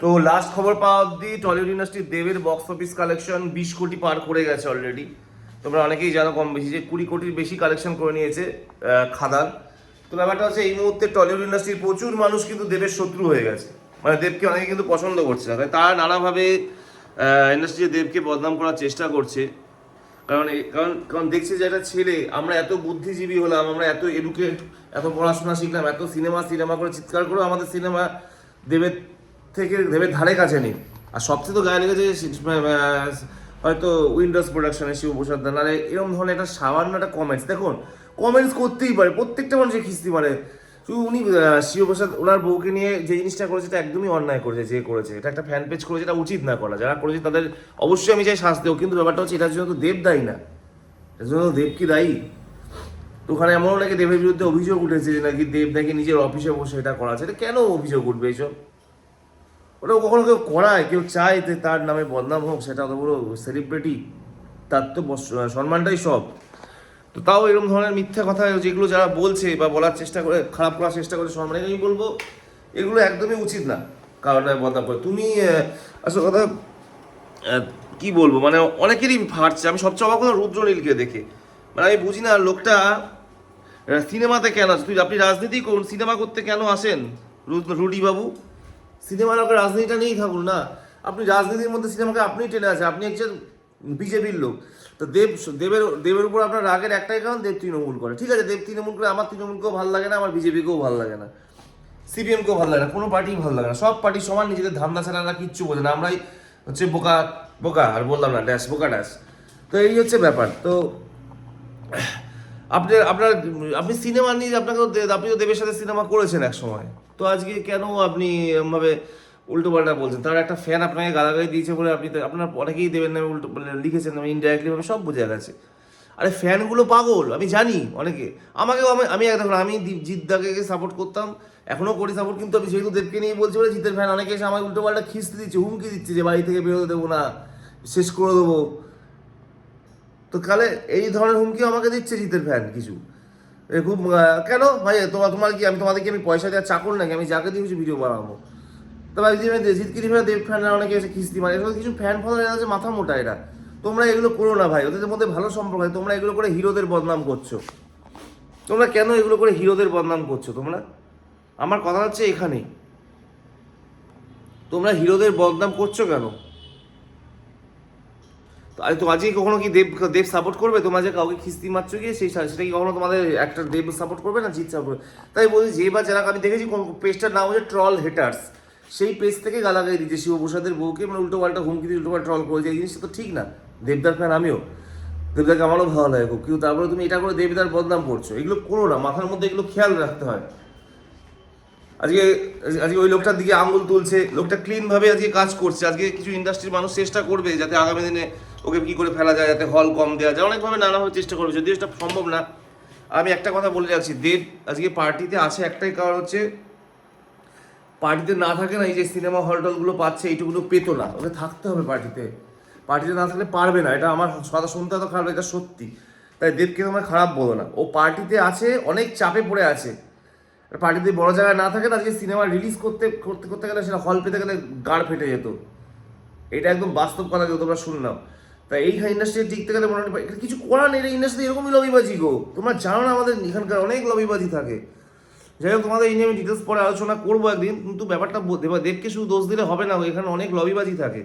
তো লাস্ট খবর পাওয়া অব্দি টলিউড ইন্ডাস্ট্রির দেবের বক্স অফিস কালেকশন বিশ কোটি পার করে গেছে অলরেডি তোমরা অনেকেই জানো কম বেশি যে কুড়ি কোটির বেশি কালেকশন করে নিয়েছে খাদান। তো ব্যাপারটা হচ্ছে এই মুহূর্তে টলিউড ইন্ডাস্ট্রির প্রচুর মানুষ কিন্তু দেবের শত্রু হয়ে গেছে। মানে দেবকে অনেকে কিন্তু পছন্দ করছে না। তারা নানাভাবে ইন্ডাস্ট্রি দেবকে বদনাম করার চেষ্টা করছে। কারণ কারণ কারণ দেখছি যে একটা ছেলে, আমরা এত বুদ্ধিজীবী হলাম, আমরা এত এডুকেট এত পড়াশোনা শিখলাম, এত সিনেমা সিনেমা করে চিৎকার করেও আমাদের সিনেমা দেবের থেকে দেবের ধারে কাছে নেই। আর সবচেয়ে তো গায়ে লেগেছে হয়তো উইন্ডোজ প্রোডাকশনের শিব প্রসাদ দা নাহলে এরকম ধরনের একটা সামান্য একটা কমেন্টস দেখুন কমেন্টস করতেই পারে, প্রত্যেকটা মানুষের খিস্তি মানে শুধু উনি শিবপ্রসাদ ওনার বউকে নিয়ে যে জিনিসটা করেছে এটা একদমই অন্যায় করেছে, যে করেছে। এটা একটা ফ্যান পেজ করেছে, এটা উচিত না করা। যারা করেছে তাদের অবশ্যই আমি চাই শাস্তি হোক কিন্তু ব্যাপারটা হচ্ছে এটার জন্য তো দেব দায়ী না। এর জন্য দেব কি দায়ী? তো ওখানে এমনও নাকি দেবের বিরুদ্ধে অভিযোগ উঠেছে যে নাকি দেব নাকি নিজের অফিসে বসে এটা করা আছে। এটা কেন অভিযোগ উঠবে এইসব? ওটা কখনো কেউ করায়, কেউ চায় যে তার নামে বদনাম হোক, সেটা অত বড় সেলিব্রিটি তার তো সম্মানটাই সব। তো তাও এরকম ধরনের মিথ্যা কথা যেগুলো যারা বলছে বা বলার চেষ্টা করে, খারাপ করার চেষ্টা করে সম্মানে আমি বলব, এগুলো একদমই উচিত না, কারণ বদনাম করে। তুমি আসল কথা কি বলব মানে অনেকেরই ফাটছে। আমি সবচেয়ে অবাক হলাম রুদ্রনীলকে দেখে। মানে আমি বুঝি না, লোকটা সিনেমাতে কেন আছে? তুই, আপনি রাজনীতি করুন, সিনেমা করতে কেন আসেন রু- রুডি বাবু সিনেমার ওকে রাজনীতিটা নিয়েই থাকুন, না। আপনি রাজনীতির মধ্যে সিনেমাকে আপনিই টেনে আছে আপনি একজন বিজেপির লোক। তো দেব, দেবের দেবের উপর আপনার রাগের একটাই কারণ, দেব তৃণমূল করে। ঠিক আছে, দেব তৃণমূল করে আমার তৃণমূলকেও ভালো লাগে না, আমার বিজেপিকেও ভালো লাগে না। সিপিএমকেও ভালো লাগে না, কোনো পার্টিই ভালো লাগে না। সব পার্টি সমান, নিজেদের ধান্দা ছাড়া কিচ্ছু বোঝে না। আমরাই হচ্ছে বোকা বোকা, আর বললাম না, ড্যাশ, বোকা ড্যাশ। তো এই হচ্ছে ব্যাপার। তো আপনার আপনার, আপনি সিনেমা নিয়ে আপনাকে আপনি তো দেবের সাথে সিনেমা করেছেন এক সময় তো আজকে কেন আপনি এরমভাবে উল্টো পাল্টা বলছেন? তার একটা ফ্যান আপনাকে গালাগালি দিয়েছে বলে আপনি আপনার অনেকেই দেবেন নামে উল্টো মানে লিখেছেন আমি ইনডাইরেক্টলি ভাবে সব বোঝা গেছে। আরে ফ্যানগুলো পাগল, আমি জানি অনেকে। আমাকেও আমি আমি দেখুন আমি জিদ্দাকে সাপোর্ট করতাম এখনও করি সাপোর্ট কিন্তু আমি যেহেতু দেবকে নিয়ে বলছি বলে জিতের ফ্যান অনেকে এসে আমাকে উল্টো পাল্টা খিস্তি দিচ্ছে, হুমকি দিচ্ছে যে বাড়ি থেকে বেরোতে দেবো না, শেষ করে দেবো। তো কালে এই ধরনের হুমকি আমাকে দিচ্ছে জিতের ফ্যান কিছু। খুব কেন? ভাই তোমার তোমার কি, আমি তোমাদেরকে আমি পয়সা দেওয়ার চাকর নাকি? আমি যাকে দিয়ে কিছু ভিডিও বানাবো। তো ভাই যে জিতকিরি ফ্যান দেব ফ্যানরা অনেকে এসে কিস্তি মানে এসব কিছু ফ্যান ফলোয়ার এরা মাথা মোটা এরা। তোমরা এগুলো করো না ভাই, ওদের মধ্যে ভালো সম্পর্ক হয় তোমরা এগুলো করে হিরোদের বদনাম করছ। তোমরা কেন এগুলো করে হিরোদের বদনাম করছ তোমরা? আমার কথা হচ্ছে এখানেই। তোমরা হিরোদের বদনাম করছ কেন? আরে আজকে কখনো কি দেব দেব সাপোর্ট করবে? তোমরা যে কাউকে খিস্তি মারছো গিয়ে সেই সেটা কি কখনো তোমাদের একটা দেব সাপোর্ট করবে না জিত সাপোর্ট তাই বলছি, যে বা যারা আমি দেখেছি পেজটার নাম হচ্ছে ট্রল হেটার্স সেই পেজ থেকে গালাগালি দিচ্ছে শিবপ্রসাদের বউকে মানে উল্টো পাল্টা হুমকি দিয়ে উল্টো পাল্টা ট্রল করেছে। এই জিনিসটা তো ঠিক না। দেবদার ফ্যান আমিও। দেবদাকে আমারও ভালো লাগে খুব। কিন্তু তারপরে তুমি এটা করে দেবদার বদনাম করছ। এগুলো করো না। মাথার মধ্যে এগুলো খেয়াল রাখতে হয়। আজকে আজকে ওই লোকটার দিকে আঙুল তুলছে, লোকটা ক্লিন ভাবে আজকে কাজ করছে, আজকে কিছু ইন্ডাস্ট্রির মানুষ চেষ্টা করবে যাতে আগামী দিনে ওকে কি করে ফেলা যায়, যাতে হল কম দেওয়া যায়। অনেকভাবে নানাভাবে চেষ্টা করবে, যদিও এটা সম্ভব না। আমি একটা কথা বলে যাচ্ছি, দেব আজকে পার্টিতে আছে একটাই কারণ হচ্ছে, পার্টিতে না থাকে না, এই যে সিনেমা হল টলগুলো পাচ্ছে এইটুকুলো পেতো না। ওকে থাকতে হবে পার্টিতে। পার্টিতে না থাকলে পারবে না, এটা আমার কথা শুনতে তো খারাপ, এটা সত্যি। তাই দেবকে তোমরা খারাপ বলো না। ও পার্টিতে আছে, অনেক চাপে পড়ে আছে। পার্টিতে বড় জায়গায় না থাকে না আজকে সিনেমা রিলিজ করতে করতে করতে গেলে সেটা হল পেতে গেলে গাড় ফেটে যেত। এটা একদম বাস্তব কথা যেহেতু তোমরা শুনলাম। তাই এই ইন্ডাস্ট্রি টিকতে গেলে এটা কিছু করার নেই ইন্ডাস্ট্রি এরকমই লবিবাজি গো। তোমরা জানো না আমাদের এখানকার অনেক লবিবাজি থাকে। যাই হোক, তোমাদের এই নিয়ে আমি ডিটেলস পরে আলোচনা করব একদিন, কিন্তু ব্যাপারটা দেবকে শুধু দোষ দিলে হবে না এখানে অনেক লবিবাজি থাকে।